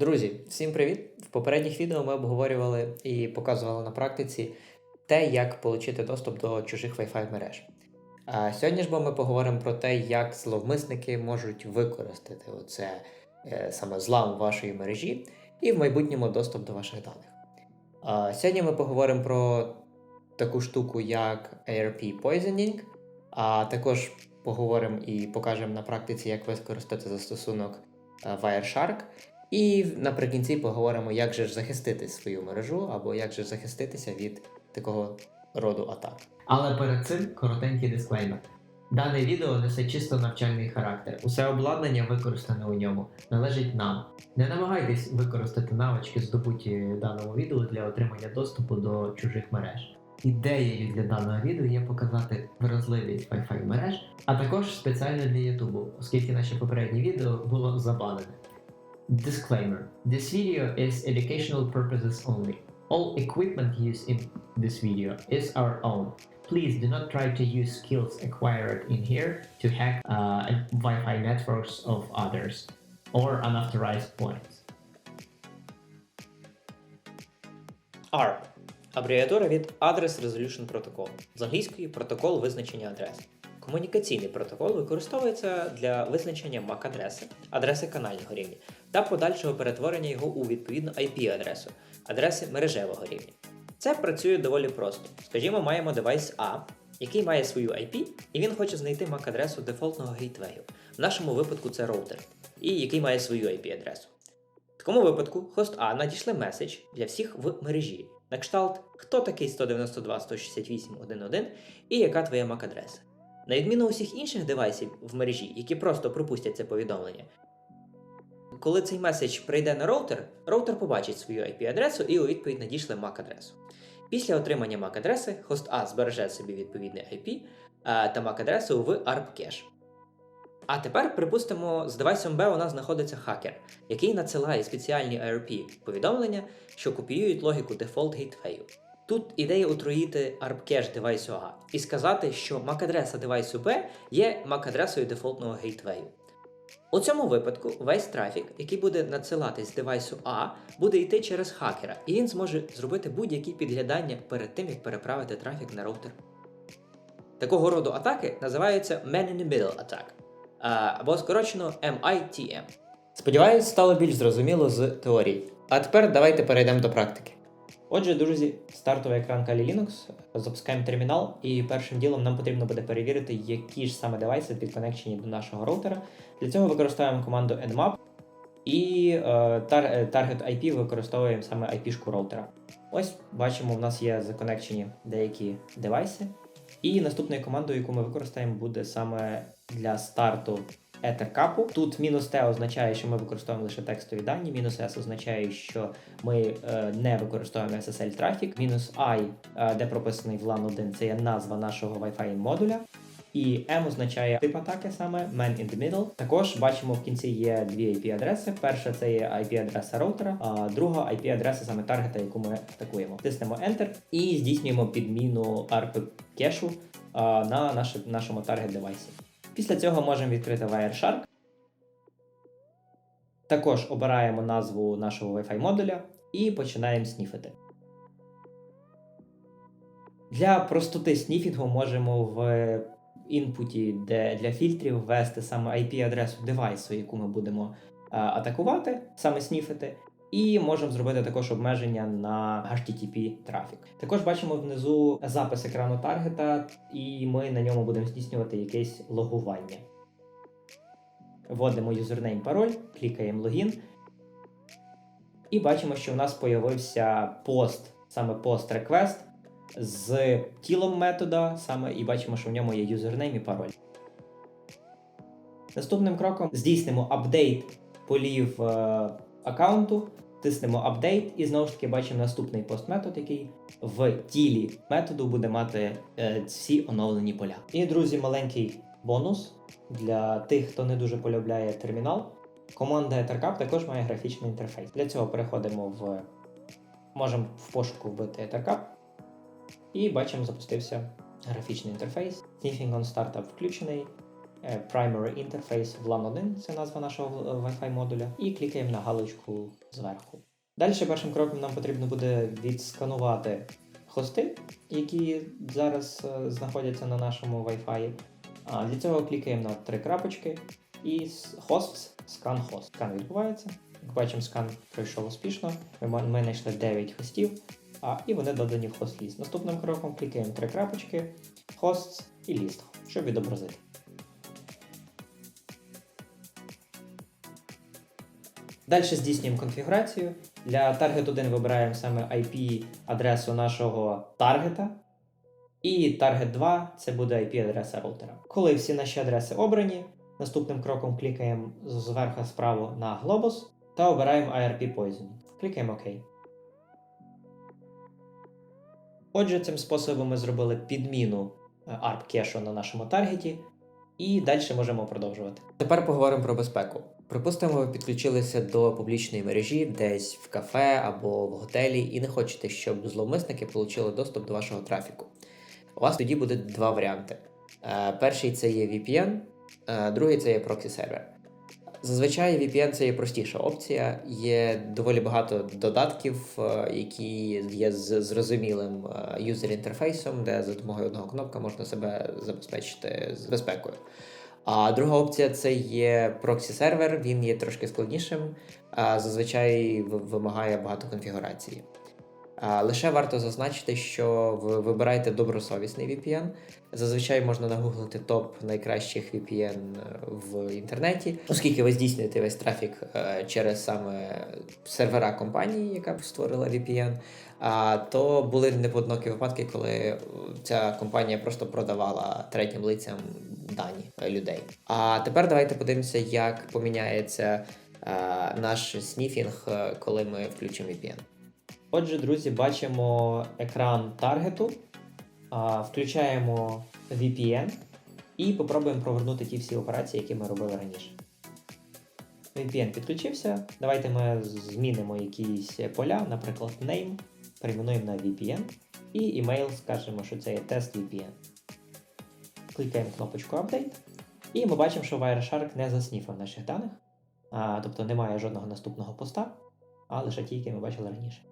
Друзі, всім привіт! В попередніх відео ми обговорювали і показували на практиці те, як отримати доступ до чужих Wi-Fi мереж. А сьогодні ж бо ми поговоримо про те, як зловмисники можуть використати оце е, саме злам вашої мережі і в майбутньому доступ до ваших даних. А сьогодні ми поговоримо про таку штуку, як ARP Poisoning, а також поговоримо і покажемо на практиці, як використати застосунок е, Wireshark. І наприкінці поговоримо, як же ж захистити свою мережу або як же захиститися від такого роду атак. Але перед цим коротенький дисклеймер. Дане відео несе чисто навчальний характер. Усе обладнання, використане у ньому, належить нам. Не намагайтесь використати навички, здобуті даному відео для отримання доступу до чужих мереж. Ідеєю для даного відео є показати вразливість Wi-Fi мереж, а також спеціально для YouTube, оскільки наше попереднє відео було забанене. Disclaimer: This video is educational purposes only. All equipment used in this video is our own. Please do not try to use skills acquired in here to hack uh, Wi-Fi networks of others or unauthorized points. ARP абревіатура від Address Resolution Protocol з англійської протокол визначення адреси. Комунікаційний протокол використовується для визначення MAC-адреси, адреси канального рівня та подальшого перетворення його у відповідну IP-адресу, адреси мережевого рівня. Це працює доволі просто. Скажімо, маємо девайс А, який має свою IP, і він хоче знайти MAC-адресу дефолтного гейтвею. В нашому випадку це роутер, і який має свою IP-адресу. В такому випадку хост А надішле меседж для всіх в мережі. На кшталт, хто такий 192.168.1.1 і яка твоя MAC-адреса. На відміну усіх інших девайсів в мережі, які просто пропустять це повідомлення. Коли цей меседж прийде на роутер, роутер побачить свою IP-адресу і у відповідь надішле MAC-адресу. Після отримання MAC-адреси хост А збереже собі відповідний IP та MAC-адресу в ARP кеш. А тепер, припустимо, з девайсом Б у нас знаходиться хакер, який надсилає спеціальні ARP повідомлення, що копіюють логіку дефолт гейтвею. Тут ідея отруїти ARP-кеш девайсу А і сказати, що MAC-адреса девайсу Б є MAC-адресою дефолтного гейтвею. У цьому випадку весь трафік, який буде надсилатись з девайсу А, буде йти через хакера, і він зможе зробити будь-які підглядання перед тим, як переправити трафік на роутер. Такого роду атаки називаються Man in the Middle Attack або скорочено MITM. Сподіваюсь, стало більш зрозуміло з теорії. А тепер давайте перейдемо до практики. Отже, друзі, стартовий екран Kali Linux, запускаємо термінал, і першим ділом нам потрібно буде перевірити, які ж саме девайси підконекчені до нашого роутера. Для цього використовуємо команду nmap і е, е, target IP використовуємо саме IP-шку роутера. Ось бачимо, в нас є законекчені деякі девайси. І наступною командою, яку ми використаємо, буде саме для старту Ethercap. Тут мінус T означає, що ми використовуємо лише текстові дані, мінус S означає, що ми е, не використовуємо SSL трафік, мінус I, е, де прописаний в LAN 1, це є назва нашого Wi-Fi модуля. І M означає тип атаки саме Man in the Middle. Також бачимо в кінці є дві IP-адреси. Перша це є IP-адреса роутера, а друга IP-адреса саме таргета, яку ми атакуємо. Тиснемо Enter і здійснюємо підміну ARP кешу на нашому таргет девайсі. Після цього можемо відкрити Wireshark. Також обираємо назву нашого Wi-Fi модуля і починаємо сніфити. Для простоти сніфінгу можемо в інпуті, для фільтрів ввести саме IP-адресу девайсу, яку ми будемо атакувати, саме сніфити. І можемо зробити також обмеження на HTTP трафік. Також бачимо внизу запис екрану таргета, і ми на ньому будемо здійснювати якесь логування. Вводимо юзернейм пароль, клікаємо логін. І бачимо, що в нас появився пост, саме пост request з тілом метода, саме і бачимо, що в ньому є юзернейм і пароль. Наступним кроком здійснимо апдейт полів е, аккаунту, тиснемо апдейт і знову ж таки бачимо наступний пост-метод, який в тілі методу буде мати е, всі оновлені поля. І, друзі, маленький бонус для тих, хто не дуже полюбляє термінал. Команда Ethercap також має графічний інтерфейс. Для цього переходимо в. Можемо в пошуку вбити Ethercap. І бачимо, запустився графічний інтерфейс. Sniffing on Startup включений. Е, Primary Interface VLAN 1, це назва нашого е, Wi-Fi модуля, і клікаємо на галочку зверху. Далі першим кроком нам потрібно буде відсканувати хости, які зараз е, знаходяться на нашому Wi-Fi. Для цього клікаємо на три крапочки і hosts, scan host. Скан відбувається. Як бачимо, скан пройшов успішно. Ми, знайшли 9 хостів, а, і вони додані в host list. Наступним кроком клікаємо три крапочки, hosts і list, щоб відобразити. Далі здійснюємо конфігурацію. Для Target 1 вибираємо саме IP-адресу нашого таргета. І Target 2 це буде IP-адреса роутера. Коли всі наші адреси обрані, наступним кроком клікаємо зверху справа на Globus та обираємо IRP Poisoning. Клікаємо ОК. Отже, цим способом ми зробили підміну е, ARP кешу на нашому таргеті, і далі можемо продовжувати. Тепер поговоримо про безпеку. Припустимо, ви підключилися до публічної мережі десь в кафе або в готелі і не хочете, щоб зловмисники отримали доступ до вашого трафіку. У вас тоді буде два варіанти. Е, Перший це є VPN, е, другий це є проксі-сервер. Зазвичай VPN це є простіша опція. Є доволі багато додатків, е, які є з зрозумілим юзер-інтерфейсом, де за допомогою одного кнопка можна себе забезпечити з безпекою. А друга опція це є проксі-сервер, він є трошки складнішим, а зазвичай вимагає багато конфігурації. Лише варто зазначити, що ви вибираєте добросовісний VPN. Зазвичай можна нагуглити топ найкращих VPN в інтернеті, оскільки ви здійснюєте весь трафік е, через саме сервера компанії, яка створила VPN. То були непоодинокі випадки, коли е, ця компанія просто продавала третім лицям дані е, людей. А тепер давайте подивимося, як поміняється е, наш сніфінг, е, коли ми включимо VPN. Отже, друзі, бачимо екран таргету, включаємо VPN і попробуємо провернути ті всі операції, які ми робили раніше. VPN підключився. Давайте ми змінимо якісь поля, наприклад, name, перейменуємо на VPN і email скажемо, що це є тест VPN. Кликаємо кнопочку Update, і ми бачимо, що Wireshark не засніфав наших даних, а, тобто немає жодного наступного поста, а лише ті, які ми бачили раніше.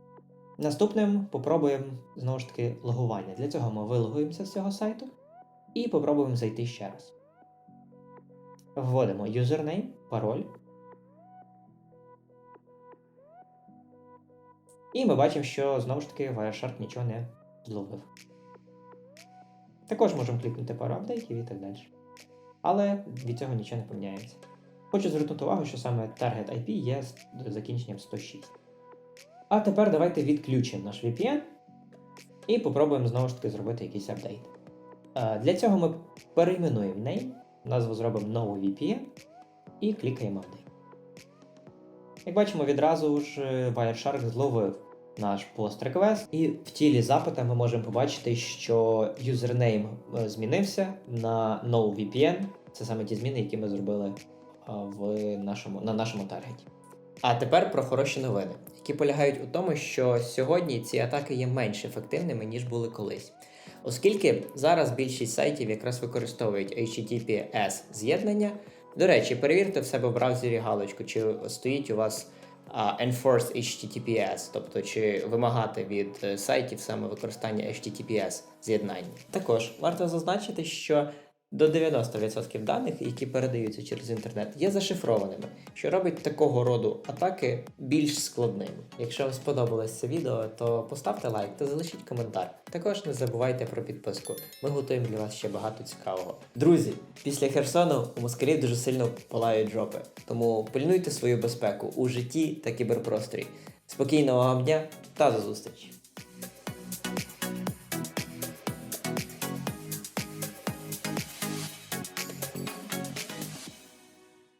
Наступним попробуємо знову ж таки логування. Для цього ми вилогуємося з цього сайту і попробуємо зайти ще раз. Вводимо юзернейм, пароль. І ми бачимо, що знову ж таки Wireshark нічого не зловив. Також можемо клікнути пару апдейтів і так далі. Але від цього нічого не поміняється. Хочу звернути увагу, що саме Target IP є закінченням 106. А тепер давайте відключимо наш VPN і попробуємо знову ж таки зробити якийсь апдейт. Е, Для цього ми перейменуємо name, назву зробимо новий VPN і клікаємо Update. Як бачимо, відразу ж е, Wireshark зловив наш post request, і в тілі запита ми можемо побачити, що юзернейм е, змінився на NoVPN. Це саме ті зміни, які ми зробили в нашому, на нашому таргеті. А тепер про хороші новини, які полягають у тому, що сьогодні ці атаки є менш ефективними, ніж були колись. Оскільки зараз більшість сайтів якраз використовують HTTPS з'єднання. До речі, перевірте в себе в браузері галочку, чи стоїть у вас а, Enforced HTTPS, тобто чи вимагати від е, сайтів саме використання HTTPS з'єднання. Також варто зазначити, що до 90% даних, які передаються через інтернет, є зашифрованими, що робить такого роду атаки більш складними. Якщо вам сподобалось це відео, то поставте лайк та залишіть коментар. Також не забувайте про підписку. Ми готуємо для вас ще багато цікавого. Друзі, після Херсону у москалів дуже сильно палають жопи, тому пильнуйте свою безпеку у житті та кіберпросторі. Спокійного вам дня та до зустрічі!